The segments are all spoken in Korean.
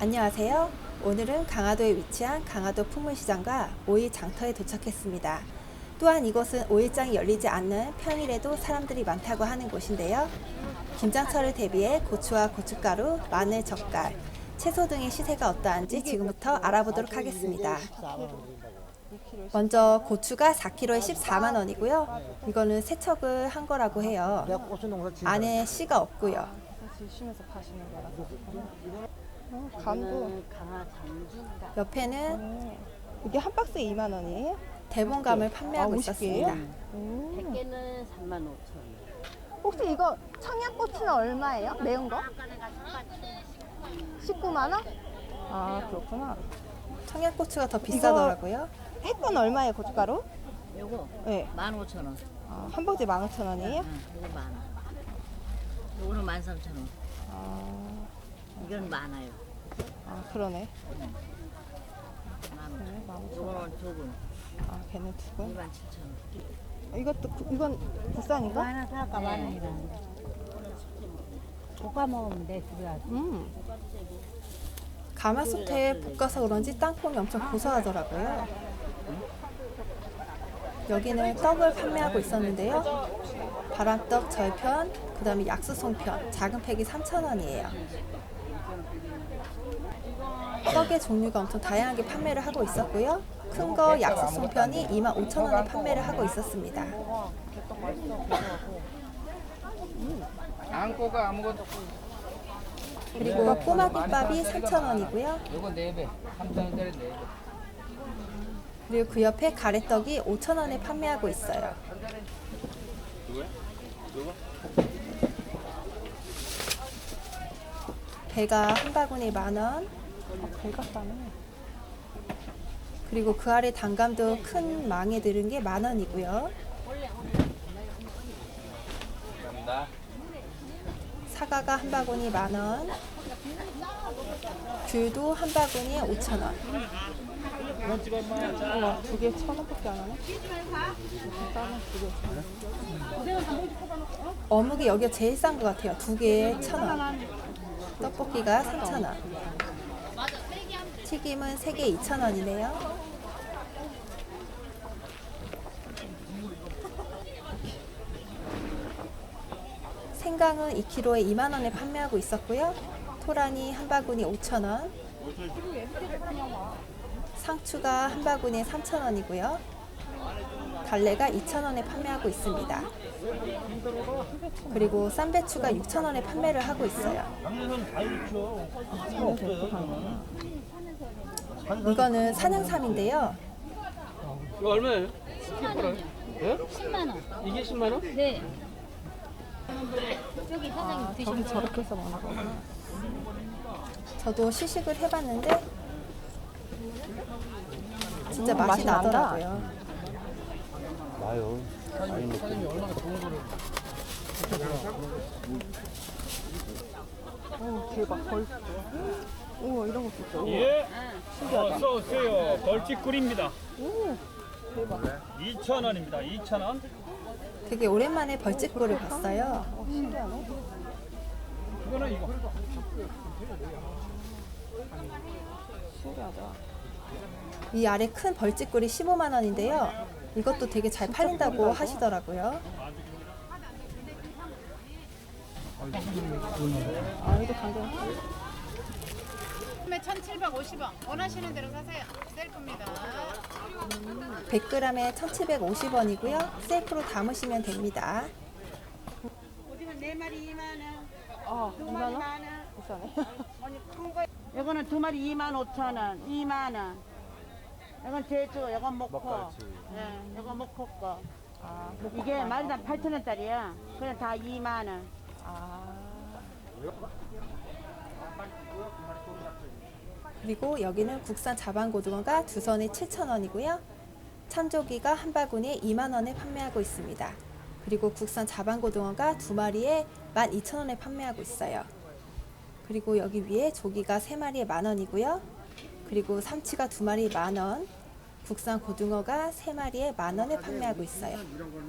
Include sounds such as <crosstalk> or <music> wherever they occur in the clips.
안녕하세요. 오늘은 강화도에 위치한 강화도 풍물시장과 오일 장터에 도착했습니다. 또한 이곳은 오일장이 열리지 않는 평일에도 사람들이 많다고 하는 곳인데요. 김장철을 대비해 고추와 고춧가루, 마늘, 젓갈, 채소 등의 시세가 어떠한지 지금부터 알아보도록 하겠습니다. 먼저 고추가 4kg에 14만 원이고요. 이거는 세척을 한 거라고 해요. 안에 씨가 없고요. 강화 장주가 옆에는 어, 이게 한 박스에 2만 원이에요? 대봉감을 판매하고 아, 있었습니다. 50개예요? 음. 100개는 3만 5천 원. 혹시 이거 청양고추는 얼마예요? 매운 거? 19만 원? 아 그렇구나. 청양고추가 더 비싸더라고요. 햇건 얼마예요 고춧가루? 요거 네. 15,000원. 아, 한 봉지 15,000원이에요? 응, 요거 만 원. 요거는 13,000원. 아, 이건 많아요. 아 그러네. 만 원. 네, 15,000원. 요거는 두근 아 걔는 두 분. 27,000원. 이것도 구- 이건 국산인가? 하나 사까 만 원이라. 볶아 먹으면 돼, 집에 와서. 음. 가마솥에 볶아서 그런지 땅콩이 엄청 고소하더라고요. 여기는 떡을 판매하고 있었는데요. 바람떡 절편, 그 다음에 약수송편, 작은 팩이 3,000원이에요. 떡의 종류가 엄청 다양하게 판매를 하고 있었고요. 큰 거 약수송편이 25,000원에 판매를 하고 있었습니다. 안고가 아무것도 그리고 꼬마 김밥이 3,000원이고요. 요거 4배 3,000원짜리 4배 그리고 그 옆에 가래떡이 5,000원에 판매하고 있어요. 배가 한 바구니 만 원. 아, 배가 싸네. 그리고 그 아래 단감도 큰 망에 들은 게 만 원이고요. 사과가 한 바구니 만 원. 귤도 한 바구니에 5천 원. 우와 두개 천 원밖에 안 하네. 두개. 어묵이 여기가 제일 싼 것 같아요. 두 개에 천 원. 떡볶이가 3천 원. 튀김은 세개 2천 원이네요. 생강은 2kg에 2만 원에 판매하고 있었고요. 토란이 한 바구니 5천 원. 상추가 한 바구니에 3천 원이고요. 달래가 2천 원에 판매하고 있습니다. 그리고 쌈배추가 6천 원에 판매를 하고 있어요. 이거는 산양삼인데요. 이거 얼마예요? 10만 원 예? 10만 원. 이게 10만 원? 네. 저기 사장님 아, 저기 저렇게 해서 먹는 거구나. 저도 시식을 해봤는데 진짜 음, 맛이 맛이 난다. 나더라고요. 나요. 많이 먹고. 오 대박 벌써. 우와 이런 것도 있어. 우와. 예, 어서 오세요. 벌집꿀입니다. 오 대박. 2,000원입니다. 2,000원. 되게 오랜만에 벌집꿀을 봤어요. 어, 신기하네. 이거는 이거. 신기하다. 이 아래 큰 벌집꿀이 15만 원인데요. 이것도 되게 잘 팔린다고 하시더라고요. 아 이거 당근. 처음에 1,750원. 원하시는 대로 사세요. 셀프입니다. 100g에 1,750원이고요. 셀프로 담으시면 됩니다. 오징어 4마리 2만 원. 아2 2만 마리 원? 만 원. 비싸네. 아니 큰 거. 이거는 두 마리 2만 5천 원. 2만 원. 이건 제주, 이건 목포. 예, 이건 목포 거. 아 이게 마리당 8천 원짜리야. 그냥 다 2만 원. 아. 그리고 여기는 국산 자반고등어가 두 선에 7,000원이고요. 참조기가 한 바구니에 2만 원에 판매하고 있습니다. 그리고 국산 자반고등어가 두 마리에 12,000원에 판매하고 있어요. 그리고 여기 위에 조기가 세 마리에 만 원이고요. 그리고 삼치가 두 마리 만 원. 국산 고등어가 세 마리에 만 원에 판매하고 있어요.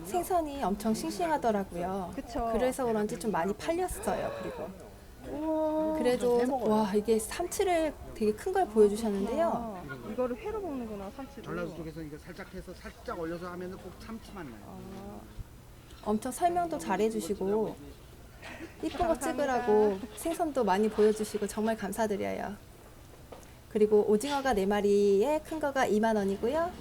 생선이 엄청 싱싱하더라고요. 그쵸. 그래서 그런지 좀 많이 팔렸어요. 그리고 그래도 와 이게 삼치를 되게 큰 걸 보여주셨는데요. 아, 이거를 회로 먹는구나 삼치를. 전라도 쪽에서 이거 살짝 해서 살짝 올려서 하면 꼭 참치만 나요. 엄청 설명도 잘해주시고 이쁜 거 찍으라고 생선도 많이 보여주시고 정말 감사드려요. 그리고 오징어가 4마리에 큰 거가 2만 원이고요.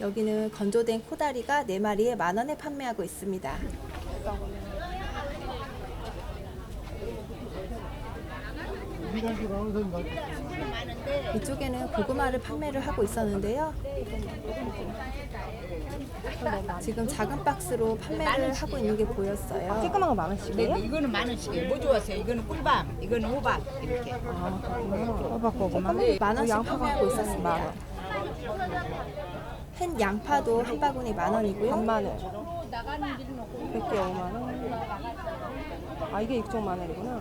여기는 건조된 코다리가 4마리에 만 원에 판매하고 있습니다. 이쪽에는 고구마를 판매를 하고 있었는데요. 지금 작은 박스로 판매를 하고 있는 게 보였어요. 찌끄만 거 많으시고요? 네, 이거는 만 원씩이에요. 뭐 좋았어요? 이거는 꿀밥, 이거는 호박 이렇게. 호박 고구마. 만 원씩 판매하고 만 있었습니다. 원. 한 양파도 한 바구니 만 원이고요. 반마늘. 100개 5만 원. 아 이게 육종 마늘이구나.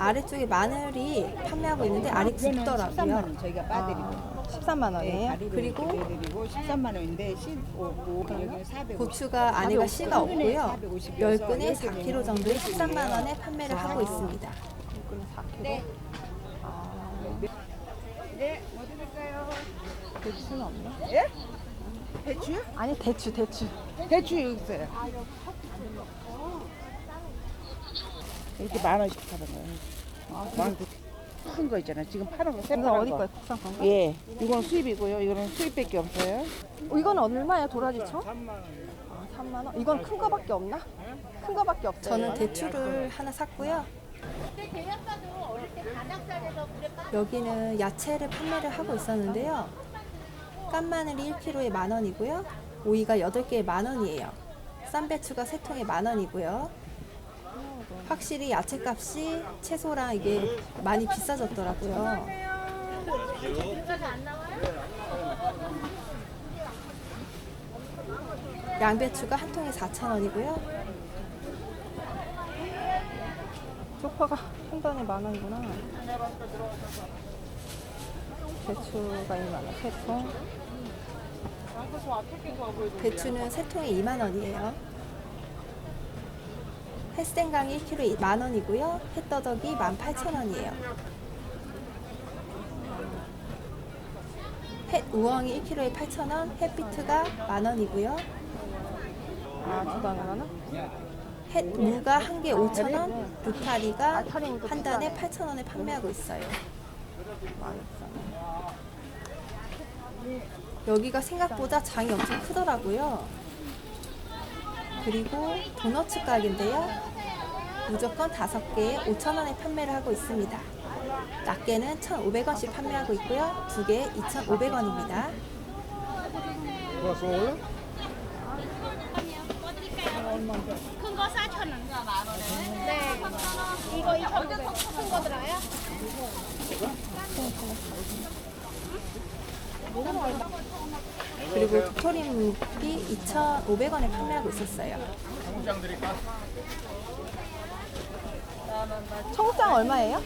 아래쪽에 마늘이 판매하고 있는데 알이 13만 굵더라고요. 원 저희가 빠드리고. 아, 13만 원이에요? 그리고 그리고 13만 원인데 15, 여기는 450. 고추가 안에가 씨가 없고요. 450 이어서 10근에 이렇게 4kg 정도에 13만 원에 판매를 하고 있습니다. 4kg. 아. 네, 뭐 드릴까요? 대추는 없나? 예? 배추요? 아니 대추 대추. 대추 여기 있어요. 이렇게 만 원씩 파는 거예요. 만두 큰거 있잖아. 지금 파는 거 이거 새파란 어디 거. 거예요? 국산 건가? 예, 이건 수입이고요. 이거는 수입밖에 없어요. 어, 이건 얼마야 도라지청? 3만 원. 아 3만 원? 이건 큰 거밖에 없나? 큰 거밖에 없어요. 저는 이건? 대추를 하나 샀고요. 여기는 야채를 판매를 하고 있었는데요. 깐마늘이 1kg에 만 원이고요. 오이가 8개에 만 원이에요. 쌈배추가 3통에 만 원이고요. 확실히 야채값이 채소랑 이게 많이 비싸졌더라고요. 양배추가 한 통에 4,000원이고요. 쪽파가 한 단에 만 원이구나. 대추가 2만 원, 세 통. 배추는 세 통에 2만 원이에요. 햇생강이 1kg에 만 원이고요. 햇떠덕이 18,000원이에요. 햇 우엉이 1kg에 8,000원, 햇비트가 만 원이고요. 아, 두 단에 만 원? 햇 무가 한 개 5,000원, 느타리가 아, 한 단에 8,000원에 판매하고 있어요. 여기가 생각보다 장이 엄청 크더라고요. 그리고 도너츠 가게인데요. 무조건 5개에 5,000원에 판매를 하고 있습니다. 낱개는 1,500원씩 판매하고 있고요. 두 개에 2,500원입니다. 큰거 4,000원. 네. 이거 2,500원. 큰거 들어요? 그리고 도토리묵이 2,500원에 판매하고 있었어요. 청국장 얼마예요?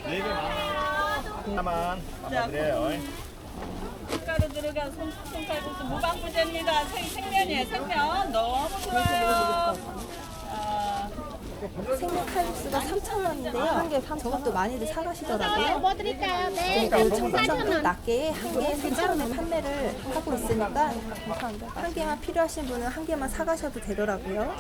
밀가루 들어간 손, 손칼국수 무방부제입니다. 생, 생면이에요, 생면. 너무 좋아요. 아, 생면 칼국수가 3,000원인데요. 한 개에 3,000원. 저것도 많이들 사가시더라고요. 뭐 드릴까요? 네. 그리고 청국장도 낱개에 한 개에 3,000원에 판매를 하고 있으니까? 한 개만 필요하신 분은 한 개만 사가셔도 되더라고요.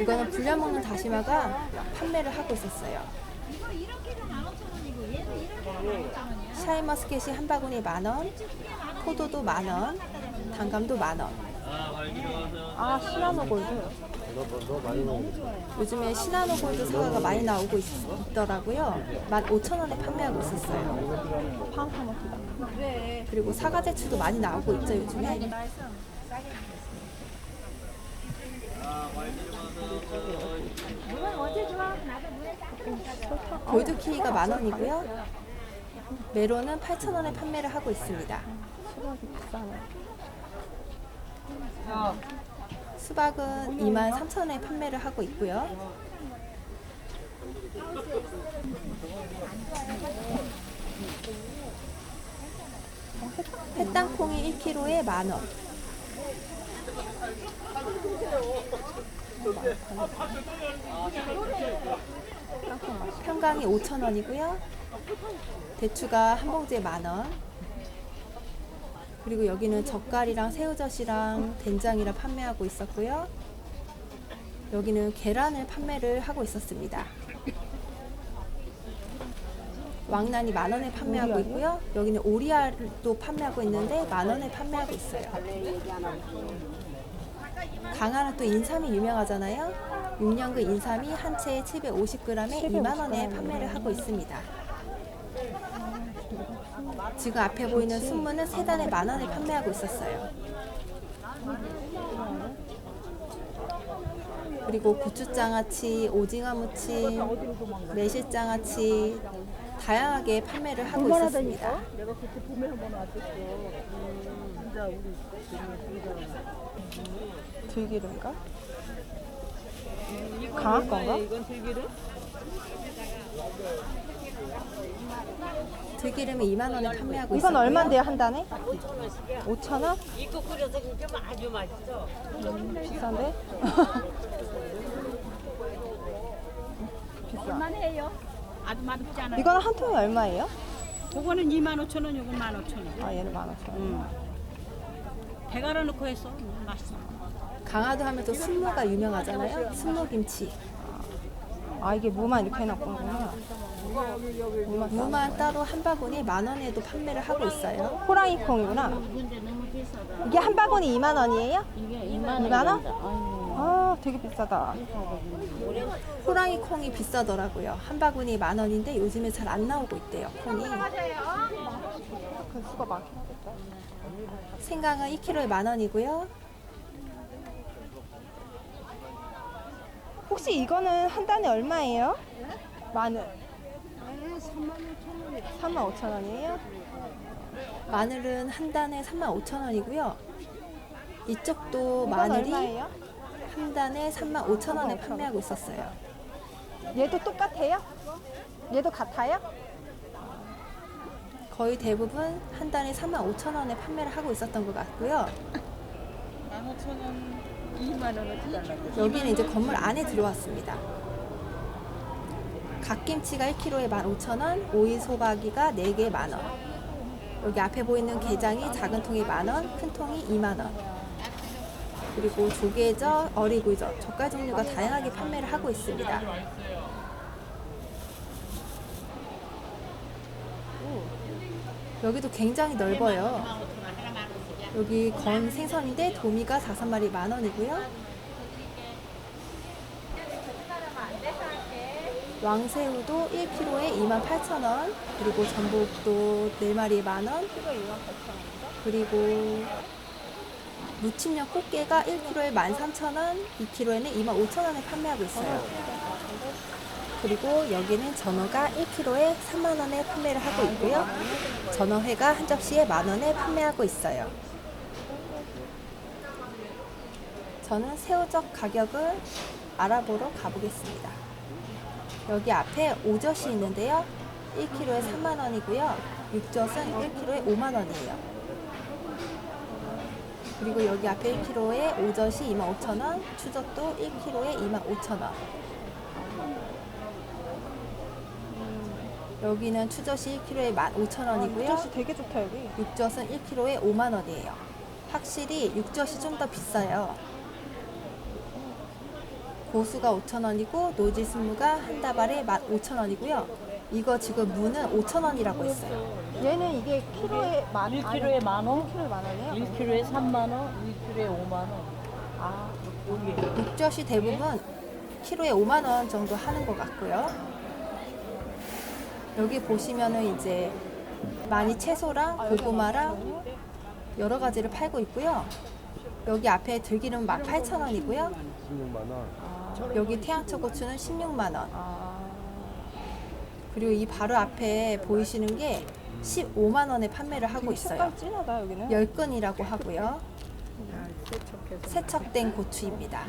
이거는 불려 먹는 다시마가 판매를 하고 있었어요. 샤인머스켓이 한 바구니에 만 원, 포도도 만 원, 단감도 만 원. 아, 시나모 골드. 요즘에 시나노 골드 사과가 많이 나오고 있, 있더라고요. 15,000원에 판매하고 있었어요. 파운드 먹기다. 그리고 사과 대추도 많이 나오고 있죠, 요즘에. 골드키위가 만 원이고요. 메론은 8,000원에 판매를 하고 있습니다. 수박은 2만 3천 원에 판매를 하고 있고요. 햇땅콩이 1kg에 만 원. 평강이 5,000원이고요. 대추가 한 봉지에 만 원. 그리고 여기는 젓갈이랑 새우젓이랑 된장이랑 판매하고 있었고요. 여기는 계란을 판매를 하고 있었습니다. 왕란이 만 원에 판매하고 있고요. 여기는 오리알도 판매하고 있는데 만 원에 판매하고 있어요. 강화는 또 인삼이 유명하잖아요. 6년근 인삼이 한 채에 750g에 2만 원에 판매를 하고 있습니다. 지금 앞에 보이는 순무는 세 단에 만 원에 판매하고 있었어요. 그리고 고추장아찌, 오징어 무침, 매실장아찌 다양하게 판매를 하고 있었습니다. 내가 그때 봄에 한번 왔었어. 진짜 우리 들기름인가? 강화 건가? 이건 들기름? 들기름이 2만 원에 판매하고 이건 있었고요. 얼마인데요 한 단에? 5천 원? 이거 끓여서 진짜 아주 맛있어. 비싼데? <laughs> 얼마나 아주 맛없지 않아요. 이거는 한 통에 얼마예요? 그거는 2만 5천 원, 이건 1만 5천 원. 아 얘는 만 오천 원. 응. 배갈아 넣고 했어. 음, 맛있어. 강화도 하면 또 순무가 유명하잖아요. 순무 김치. 아 이게 무만 이렇게 해놨구나. 무만 따로 한 바구니 만 원에도 판매를 하고 있어요. 호랑이 콩이구나. 이게 한 바구니 2만 원이에요? 이게 2만 2만 원? 아 되게 비싸다. 호랑이 콩이 비싸더라고요. 한 바구니 만 원인데 요즘에 잘 안 나오고 있대요. 콩이. 그 수가 많긴 하겠다. 생강은 2kg에 만 원이고요. 혹시 이거는 한 단에 얼마예요? 마늘. 3만 5천 원이에요? 마늘은 한 단에 35,000 원이고요. 이쪽도 이건 마늘이 얼마예요? 한 단에 35,000원에 판매하고 있었어요. 얘도 똑같아요? 얘도 같아요? 거의 대부분 한 단에 35,000원에 판매를 하고 있었던 것 같고요. 15,000원, 2만 원어치 달라고. 여기는 이제 건물 안에 들어왔습니다. 갓김치가 1kg에 15,000원, 오이 소박이가 4개에 만원. 여기 앞에 보이는 게장이 작은 통이 만원, 큰 통이 2만원. 그리고 조개젓, 어리구이젓, 젓갈 종류가 다양하게 판매를 하고 있습니다. 여기도 굉장히 넓어요. 여기 건 생선인데 도미가 5마리 만 원이고요. 왕새우도 1kg에 28,000원, 그리고 전복도 4마리에 만원, 그리고 무침용 꽃게가 1kg에 13,000원, 2kg에는 25,000원에 판매하고 있어요. 그리고 여기는 전어가 1kg에 3만원에 판매를 하고 있고요. 전어회가 한 접시에 만원에 판매하고 있어요. 저는 새우젓 가격을 알아보러 가보겠습니다. 여기 앞에 오젓이 있는데요. 1kg에 3만원이고요. 육젓은 1kg에 5만원이에요. 그리고 여기 앞에 1kg에 오젓이 25,000원, 추젓도 1kg에 25,000원. 여기는 추젓이 1kg에 15,000원이고요. 육젓이 되게 좋다 여기. 육젓은 1kg에 5만 원이에요. 확실히 육젓이 좀 더 비싸요. 고수가 5천 원이고 노지 스무가 한 다발에 15,000원이고요. 이거 지금 무는 5,000원이라고 했어요. 얘는 이게 키로에 만 1kg에 만 원, 1kg에 만 원이에요? 1kg에 3만 원, 2kg에 5만 원. 아 육젓이 대부분 키로에 5만 원 정도 하는 것 같고요. 여기 보시면은 이제 많이 채소랑 고구마랑 여러 가지를 팔고 있고요. 여기 앞에 들기름 18,000원이고요. 16만 원. 여기 태양초 고추는 16만 원. 아. 그리고 이 바로 앞에 보이시는 게 15만 원에 판매를 하고 있어요. 색깔 진하다 여기는. 열근이라고 하고요. 세척된 고추입니다.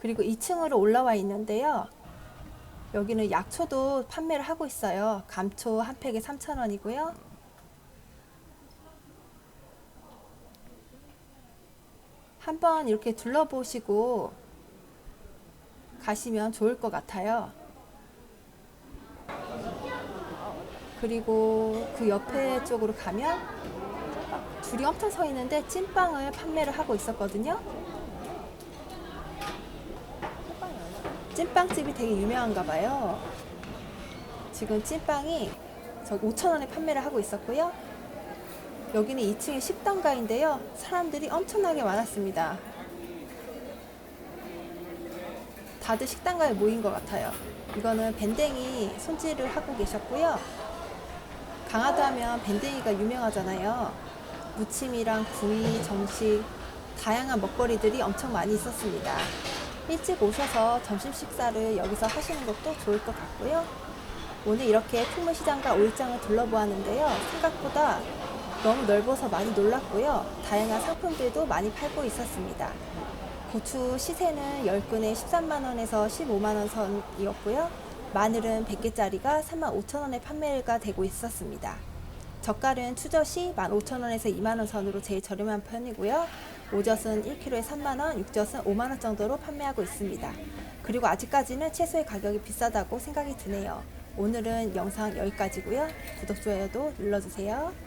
그리고 2층으로 올라와 있는데요. 여기는 약초도 판매를 하고 있어요. 감초 한 팩에 3,000원이고요. 한번 이렇게 둘러보시고 가시면 좋을 것 같아요. 그리고 그 옆에 쪽으로 가면 줄이 엄청 서 있는데 찐빵을 판매를 하고 있었거든요. 찐빵집이 되게 유명한가 봐요. 지금 찐빵이 저 5,000원에 판매를 하고 있었고요. 여기는 2층의 식당가인데요. 사람들이 엄청나게 많았습니다. 다들 식당가에 모인 것 같아요. 이거는 밴댕이 손질을 하고 계셨고요. 강화도 하면 밴댕이가 유명하잖아요. 무침이랑 구이, 정식, 다양한 먹거리들이 엄청 많이 있었습니다. 일찍 오셔서 점심 식사를 여기서 하시는 것도 좋을 것 같고요. 오늘 이렇게 풍물시장과 오일장을 둘러보았는데요. 생각보다 너무 넓어서 많이 놀랐고요. 다양한 상품들도 많이 팔고 있었습니다. 고추 시세는 10근에 13만원에서 15만원 선이었고요. 마늘은 100개짜리가 35,000원에 판매가 되고 있었습니다. 젓갈은 추젓이 15,000원에서 2만원 선으로 제일 저렴한 편이고요. 오젓은 1kg에 3만원, 육젓은 5만원 정도로 판매하고 있습니다. 그리고 아직까지는 채소의 가격이 비싸다고 생각이 드네요. 오늘은 영상 여기까지고요. 구독, 좋아요도 눌러주세요.